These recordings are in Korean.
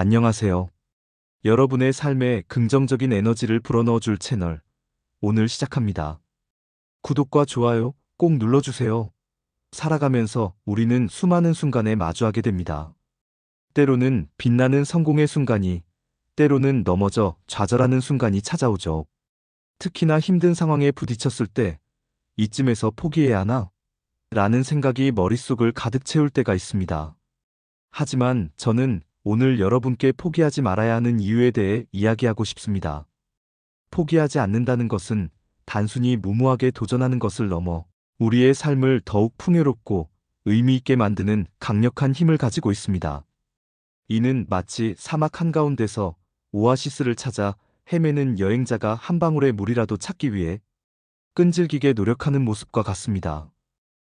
안녕하세요. 여러분의 삶에 긍정적인 에너지를 불어넣어 줄 채널, 오늘 시작합니다. 구독과 좋아요 꼭 눌러주세요. 살아가면서 우리는 수많은 순간에 마주하게 됩니다. 때로는 빛나는 성공의 순간이, 때로는 넘어져 좌절하는 순간이 찾아오죠. 특히나 힘든 상황에 부딪혔을 때, 이쯤에서 포기해야 하나? 라는 생각이 머릿속을 가득 채울 때가 있습니다. 하지만 저는 오늘 여러분께 포기하지 말아야 하는 이유에 대해 이야기하고 싶습니다. 포기하지 않는다는 것은 단순히 무모하게 도전하는 것을 넘어 우리의 삶을 더욱 풍요롭고 의미 있게 만드는 강력한 힘을 가지고 있습니다. 이는 마치 사막 한가운데서 오아시스를 찾아 헤매는 여행자가 한 방울의 물이라도 찾기 위해 끈질기게 노력하는 모습과 같습니다.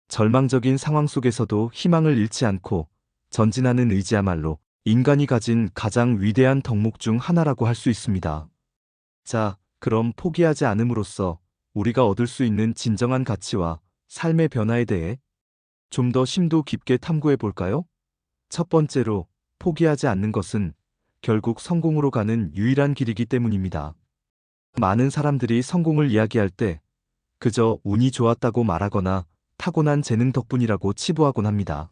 절망적인 상황 속에서도 희망을 잃지 않고 전진하는 의지야말로 인간이 가진 가장 위대한 덕목 중 하나라고 할 수 있습니다. 자, 그럼 포기하지 않음으로써 우리가 얻을 수 있는 진정한 가치와 삶의 변화에 대해 좀 더 심도 깊게 탐구해 볼까요? 첫 번째로 포기하지 않는 것은 결국 성공으로 가는 유일한 길이기 때문입니다. 많은 사람들이 성공을 이야기할 때 그저 운이 좋았다고 말하거나 타고난 재능 덕분이라고 치부하곤 합니다.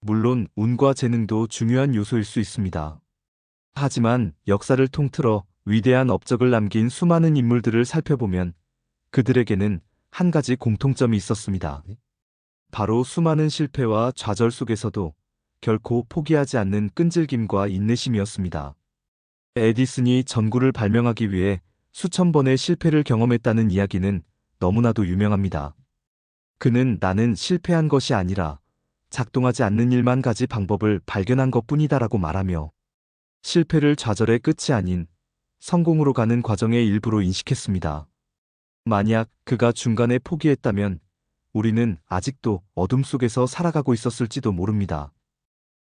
물론 운과 재능도 중요한 요소일 수 있습니다. 하지만 역사를 통틀어 위대한 업적을 남긴 수많은 인물들을 살펴보면 그들에게는 한 가지 공통점이 있었습니다. 바로 수많은 실패와 좌절 속에서도 결코 포기하지 않는 끈질김과 인내심이었습니다. 에디슨이 전구를 발명하기 위해 수천 번의 실패를 경험했다는 이야기는 너무나도 유명합니다. 그는 나는 실패한 것이 아니라 작동하지 않는 일만 가지 방법을 발견한 것 뿐이다라고 말하며 실패를 좌절의 끝이 아닌 성공으로 가는 과정의 일부로 인식했습니다. 만약 그가 중간에 포기했다면 우리는 아직도 어둠 속에서 살아가고 있었을지도 모릅니다.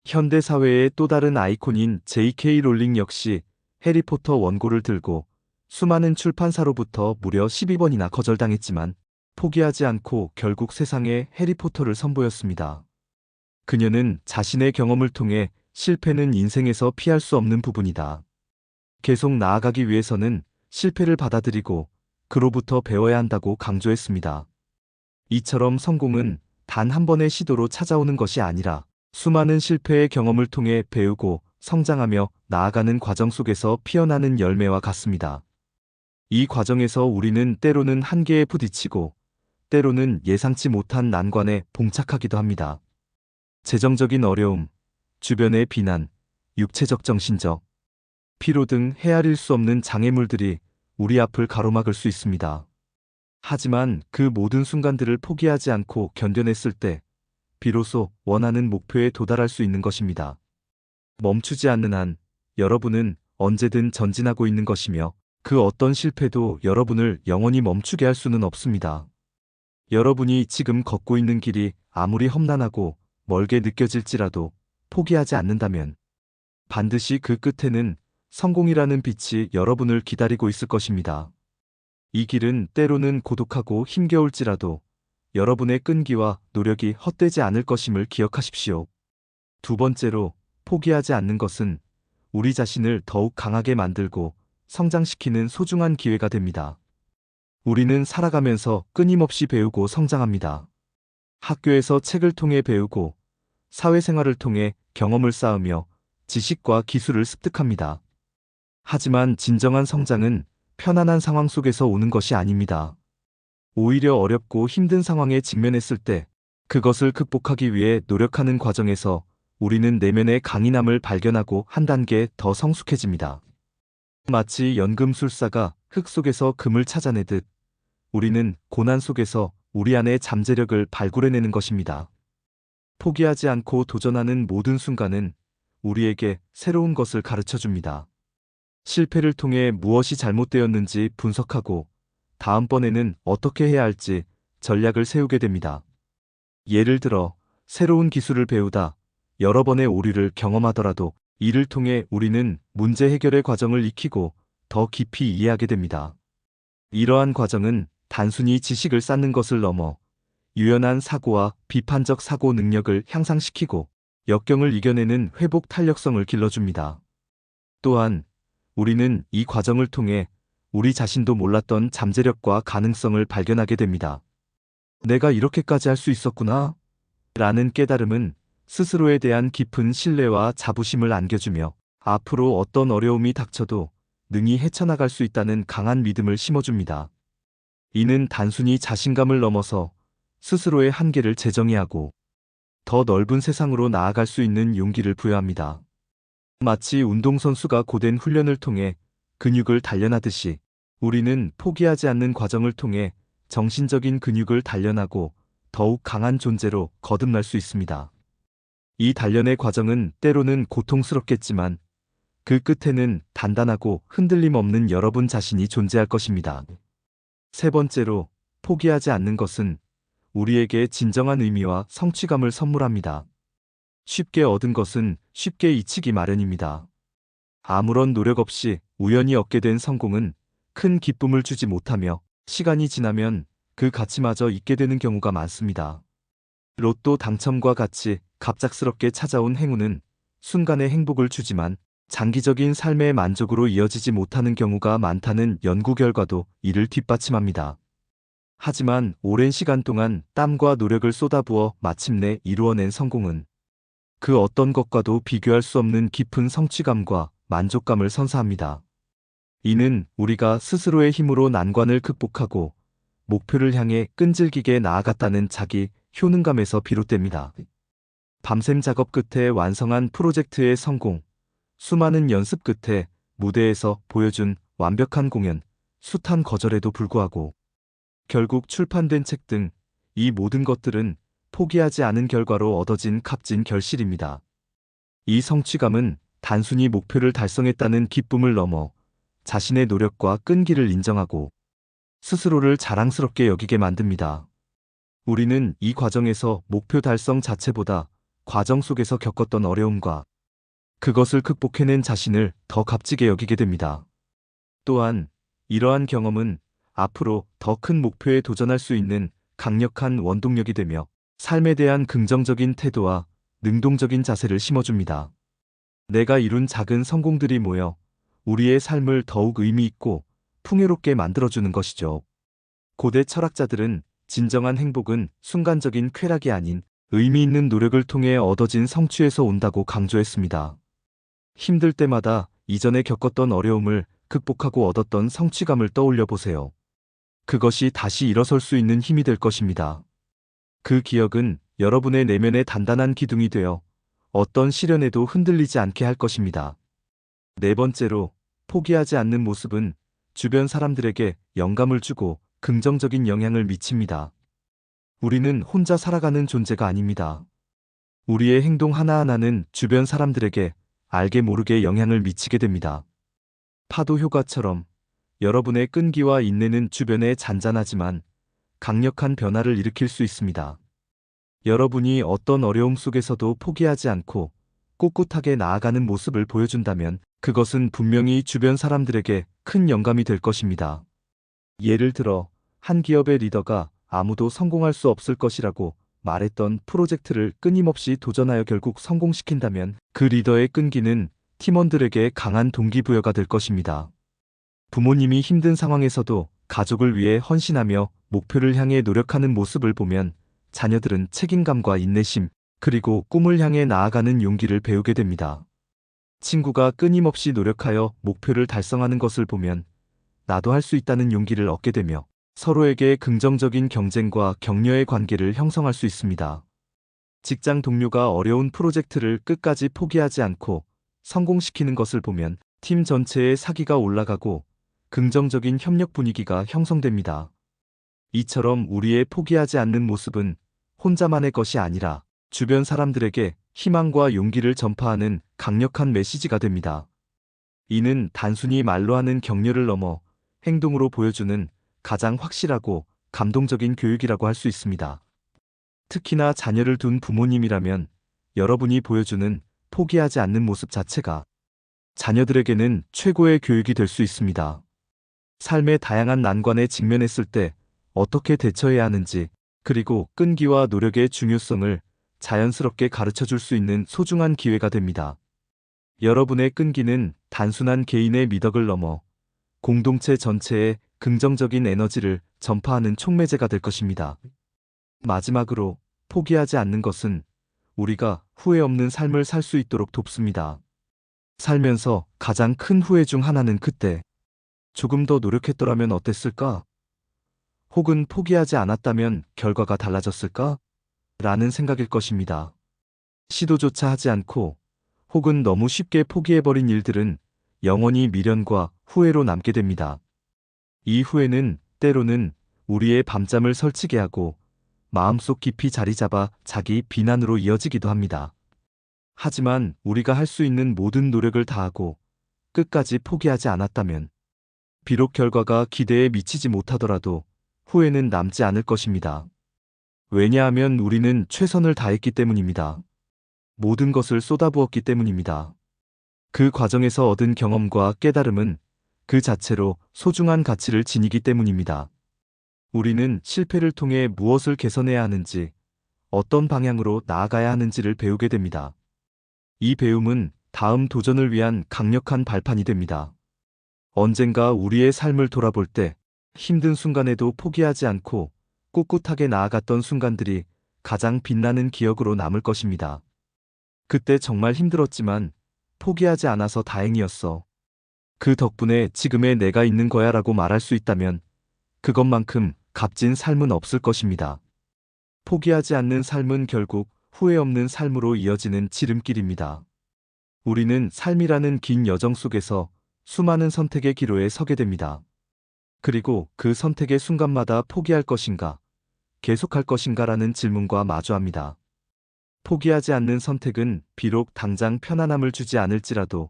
현대 사회의 또 다른 아이콘인 J.K. 롤링 역시 해리포터 원고를 들고 수많은 출판사로부터 무려 12번이나 거절당했지만 포기하지 않고 결국 세상에 해리포터를 선보였습니다. 그녀는 자신의 경험을 통해 실패는 인생에서 피할 수 없는 부분이다. 계속 나아가기 위해서는 실패를 받아들이고 그로부터 배워야 한다고 강조했습니다. 이처럼 성공은 단 한 번의 시도로 찾아오는 것이 아니라 수많은 실패의 경험을 통해 배우고 성장하며 나아가는 과정 속에서 피어나는 열매와 같습니다. 이 과정에서 우리는 때로는 한계에 부딪히고 때로는 예상치 못한 난관에 봉착하기도 합니다. 재정적인 어려움, 주변의 비난, 육체적 정신적, 피로 등 헤아릴 수 없는 장애물들이 우리 앞을 가로막을 수 있습니다. 하지만 그 모든 순간들을 포기하지 않고 견뎌냈을 때 비로소 원하는 목표에 도달할 수 있는 것입니다. 멈추지 않는 한 여러분은 언제든 전진하고 있는 것이며 그 어떤 실패도 여러분을 영원히 멈추게 할 수는 없습니다. 여러분이 지금 걷고 있는 길이 아무리 험난하고 멀게 느껴질지라도 포기하지 않는다면 반드시 그 끝에는 성공이라는 빛이 여러분을 기다리고 있을 것입니다. 이 길은 때로는 고독하고 힘겨울지라도 여러분의 끈기와 노력이 헛되지 않을 것임을 기억하십시오. 두 번째로 포기하지 않는 것은 우리 자신을 더욱 강하게 만들고 성장시키는 소중한 기회가 됩니다. 우리는 살아가면서 끊임없이 배우고 성장합니다. 학교에서 책을 통해 배우고 사회생활을 통해 경험을 쌓으며 지식과 기술을 습득합니다. 하지만 진정한 성장은 편안한 상황 속에서 오는 것이 아닙니다. 오히려 어렵고 힘든 상황에 직면했을 때 그것을 극복하기 위해 노력하는 과정에서 우리는 내면의 강인함을 발견하고 한 단계 더 성숙해집니다. 마치 연금술사가 흙 속에서 금을 찾아내듯 우리는 고난 속에서 우리 안의 잠재력을 발굴해내는 것입니다. 포기하지 않고 도전하는 모든 순간은 우리에게 새로운 것을 가르쳐 줍니다. 실패를 통해 무엇이 잘못되었는지 분석하고 다음번에는 어떻게 해야 할지 전략을 세우게 됩니다. 예를 들어 새로운 기술을 배우다 여러 번의 오류를 경험하더라도 이를 통해 우리는 문제 해결의 과정을 익히고 더 깊이 이해하게 됩니다. 이러한 과정은 단순히 지식을 쌓는 것을 넘어 유연한 사고와 비판적 사고 능력을 향상시키고 역경을 이겨내는 회복 탄력성을 길러줍니다. 또한 우리는 이 과정을 통해 우리 자신도 몰랐던 잠재력과 가능성을 발견하게 됩니다. 내가 이렇게까지 할 수 있었구나. 라는 깨달음은 스스로에 대한 깊은 신뢰와 자부심을 안겨주며 앞으로 어떤 어려움이 닥쳐도 능히 헤쳐나갈 수 있다는 강한 믿음을 심어줍니다. 이는 단순히 자신감을 넘어서 스스로의 한계를 재정의하고 더 넓은 세상으로 나아갈 수 있는 용기를 부여합니다. 마치 운동선수가 고된 훈련을 통해 근육을 단련하듯이 우리는 포기하지 않는 과정을 통해 정신적인 근육을 단련하고 더욱 강한 존재로 거듭날 수 있습니다. 이 단련의 과정은 때로는 고통스럽겠지만 그 끝에는 단단하고 흔들림 없는 여러분 자신이 존재할 것입니다. 세 번째로 포기하지 않는 것은 우리에게 진정한 의미와 성취감을 선물합니다. 쉽게 얻은 것은 쉽게 잊히기 마련입니다. 아무런 노력 없이 우연히 얻게 된 성공은 큰 기쁨을 주지 못하며 시간이 지나면 그 가치마저 잊게 되는 경우가 많습니다. 로또 당첨과 같이 갑작스럽게 찾아온 행운은 순간의 행복을 주지만 장기적인 삶의 만족으로 이어지지 못하는 경우가 많다는 연구 결과도 이를 뒷받침합니다. 하지만 오랜 시간 동안 땀과 노력을 쏟아부어 마침내 이루어낸 성공은 그 어떤 것과도 비교할 수 없는 깊은 성취감과 만족감을 선사합니다. 이는 우리가 스스로의 힘으로 난관을 극복하고 목표를 향해 끈질기게 나아갔다는 자기 효능감에서 비롯됩니다. 밤샘 작업 끝에 완성한 프로젝트의 성공, 수많은 연습 끝에 무대에서 보여준 완벽한 공연, 숱한 거절에도 불구하고 결국 출판된 책 등 이 모든 것들은 포기하지 않은 결과로 얻어진 값진 결실입니다. 이 성취감은 단순히 목표를 달성했다는 기쁨을 넘어 자신의 노력과 끈기를 인정하고 스스로를 자랑스럽게 여기게 만듭니다. 우리는 이 과정에서 목표 달성 자체보다 과정 속에서 겪었던 어려움과 그것을 극복해낸 자신을 더 값지게 여기게 됩니다. 또한 이러한 경험은 앞으로 더 큰 목표에 도전할 수 있는 강력한 원동력이 되며 삶에 대한 긍정적인 태도와 능동적인 자세를 심어줍니다. 내가 이룬 작은 성공들이 모여 우리의 삶을 더욱 의미 있고 풍요롭게 만들어주는 것이죠. 고대 철학자들은 진정한 행복은 순간적인 쾌락이 아닌 의미 있는 노력을 통해 얻어진 성취에서 온다고 강조했습니다. 힘들 때마다 이전에 겪었던 어려움을 극복하고 얻었던 성취감을 떠올려 보세요. 그것이 다시 일어설 수 있는 힘이 될 것입니다. 그 기억은 여러분의 내면의 단단한 기둥이 되어 어떤 시련에도 흔들리지 않게 할 것입니다. 네 번째로 포기하지 않는 모습은 주변 사람들에게 영감을 주고 긍정적인 영향을 미칩니다. 우리는 혼자 살아가는 존재가 아닙니다. 우리의 행동 하나하나는 주변 사람들에게 알게 모르게 영향을 미치게 됩니다. 파도 효과처럼 여러분의 끈기와 인내는 주변에 잔잔하지만 강력한 변화를 일으킬 수 있습니다. 여러분이 어떤 어려움 속에서도 포기하지 않고 꿋꿋하게 나아가는 모습을 보여준다면 그것은 분명히 주변 사람들에게 큰 영감이 될 것입니다. 예를 들어 한 기업의 리더가 아무도 성공할 수 없을 것이라고 말했던 프로젝트를 끊임없이 도전하여 결국 성공시킨다면 그 리더의 끈기는 팀원들에게 강한 동기부여가 될 것입니다. 부모님이 힘든 상황에서도 가족을 위해 헌신하며 목표를 향해 노력하는 모습을 보면 자녀들은 책임감과 인내심, 그리고 꿈을 향해 나아가는 용기를 배우게 됩니다. 친구가 끊임없이 노력하여 목표를 달성하는 것을 보면 나도 할 수 있다는 용기를 얻게 되며 서로에게 긍정적인 경쟁과 격려의 관계를 형성할 수 있습니다. 직장 동료가 어려운 프로젝트를 끝까지 포기하지 않고 성공시키는 것을 보면 팀 전체의 사기가 올라가고 긍정적인 협력 분위기가 형성됩니다. 이처럼 우리의 포기하지 않는 모습은 혼자만의 것이 아니라 주변 사람들에게 희망과 용기를 전파하는 강력한 메시지가 됩니다. 이는 단순히 말로 하는 격려를 넘어 행동으로 보여주는 가장 확실하고 감동적인 교육이라고 할 수 있습니다. 특히나 자녀를 둔 부모님이라면 여러분이 보여주는 포기하지 않는 모습 자체가 자녀들에게는 최고의 교육이 될 수 있습니다. 삶의 다양한 난관에 직면했을 때 어떻게 대처해야 하는지, 그리고 끈기와 노력의 중요성을 자연스럽게 가르쳐 줄 수 있는 소중한 기회가 됩니다. 여러분의 끈기는 단순한 개인의 미덕을 넘어 공동체 전체에 긍정적인 에너지를 전파하는 촉매제가 될 것입니다. 마지막으로 포기하지 않는 것은 우리가 후회 없는 삶을 살 수 있도록 돕습니다. 살면서 가장 큰 후회 중 하나는 그때 조금 더 노력했더라면 어땠을까? 혹은 포기하지 않았다면 결과가 달라졌을까? 라는 생각일 것입니다. 시도조차 하지 않고 혹은 너무 쉽게 포기해버린 일들은 영원히 미련과 후회로 남게 됩니다. 이 후회는 때로는 우리의 밤잠을 설치게 하고 마음속 깊이 자리 잡아 자기 비난으로 이어지기도 합니다. 하지만 우리가 할 수 있는 모든 노력을 다하고 끝까지 포기하지 않았다면 비록 결과가 기대에 미치지 못하더라도 후회는 남지 않을 것입니다. 왜냐하면 우리는 최선을 다했기 때문입니다. 모든 것을 쏟아부었기 때문입니다. 그 과정에서 얻은 경험과 깨달음은 그 자체로 소중한 가치를 지니기 때문입니다. 우리는 실패를 통해 무엇을 개선해야 하는지, 어떤 방향으로 나아가야 하는지를 배우게 됩니다. 이 배움은 다음 도전을 위한 강력한 발판이 됩니다. 언젠가 우리의 삶을 돌아볼 때 힘든 순간에도 포기하지 않고 꿋꿋하게 나아갔던 순간들이 가장 빛나는 기억으로 남을 것입니다. 그때 정말 힘들었지만 포기하지 않아서 다행이었어. 그 덕분에 지금의 내가 있는 거야 라고 말할 수 있다면 그것만큼 값진 삶은 없을 것입니다. 포기하지 않는 삶은 결국 후회 없는 삶으로 이어지는 지름길입니다. 우리는 삶이라는 긴 여정 속에서 수많은 선택의 기로에 서게 됩니다. 그리고 그 선택의 순간마다 포기할 것인가, 계속할 것인가라는 질문과 마주합니다. 포기하지 않는 선택은 비록 당장 편안함을 주지 않을지라도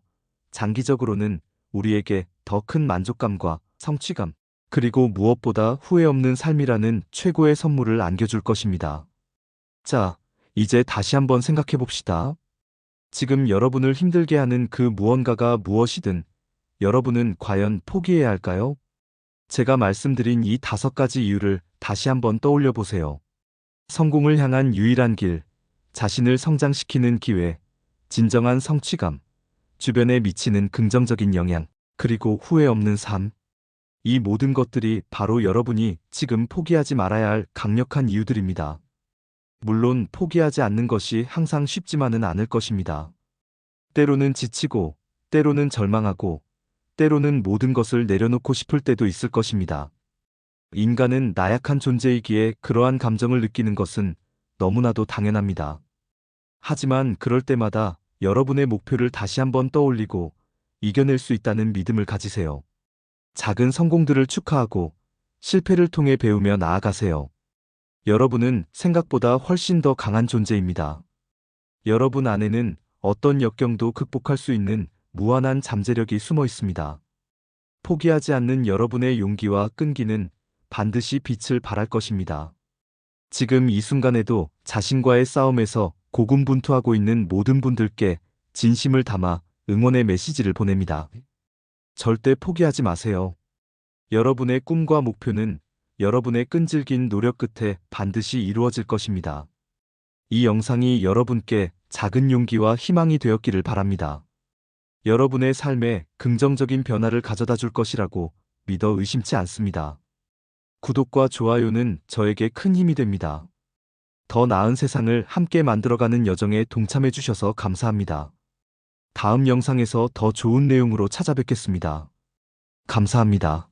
장기적으로는 우리에게 더 큰 만족감과 성취감, 그리고 무엇보다 후회 없는 삶이라는 최고의 선물을 안겨줄 것입니다. 자, 이제 다시 한번 생각해 봅시다. 지금 여러분을 힘들게 하는 그 무언가가 무엇이든 여러분은 과연 포기해야 할까요? 제가 말씀드린 이 다섯 가지 이유를 다시 한번 떠올려 보세요. 성공을 향한 유일한 길, 자신을 성장시키는 기회, 진정한 성취감, 주변에 미치는 긍정적인 영향, 그리고 후회 없는 삶. 이 모든 것들이 바로 여러분이 지금 포기하지 말아야 할 강력한 이유들입니다. 물론 포기하지 않는 것이 항상 쉽지만은 않을 것입니다. 때로는 지치고, 때로는 절망하고, 때로는 모든 것을 내려놓고 싶을 때도 있을 것입니다. 인간은 나약한 존재이기에 그러한 감정을 느끼는 것은 너무나도 당연합니다. 하지만 그럴 때마다 여러분의 목표를 다시 한번 떠올리고 이겨낼 수 있다는 믿음을 가지세요. 작은 성공들을 축하하고 실패를 통해 배우며 나아가세요. 여러분은 생각보다 훨씬 더 강한 존재입니다. 여러분 안에는 어떤 역경도 극복할 수 있는 무한한 잠재력이 숨어 있습니다. 포기하지 않는 여러분의 용기와 끈기는 반드시 빛을 발할 것입니다. 지금 이 순간에도 자신과의 싸움에서 고군분투하고 있는 모든 분들께 진심을 담아 응원의 메시지를 보냅니다. 절대 포기하지 마세요. 여러분의 꿈과 목표는 여러분의 끈질긴 노력 끝에 반드시 이루어질 것입니다. 이 영상이 여러분께 작은 용기와 희망이 되었기를 바랍니다. 여러분의 삶에 긍정적인 변화를 가져다 줄 것이라고 믿어 의심치 않습니다. 구독과 좋아요는 저에게 큰 힘이 됩니다. 더 나은 세상을 함께 만들어가는 여정에 동참해 주셔서 감사합니다. 다음 영상에서 더 좋은 내용으로 찾아뵙겠습니다. 감사합니다.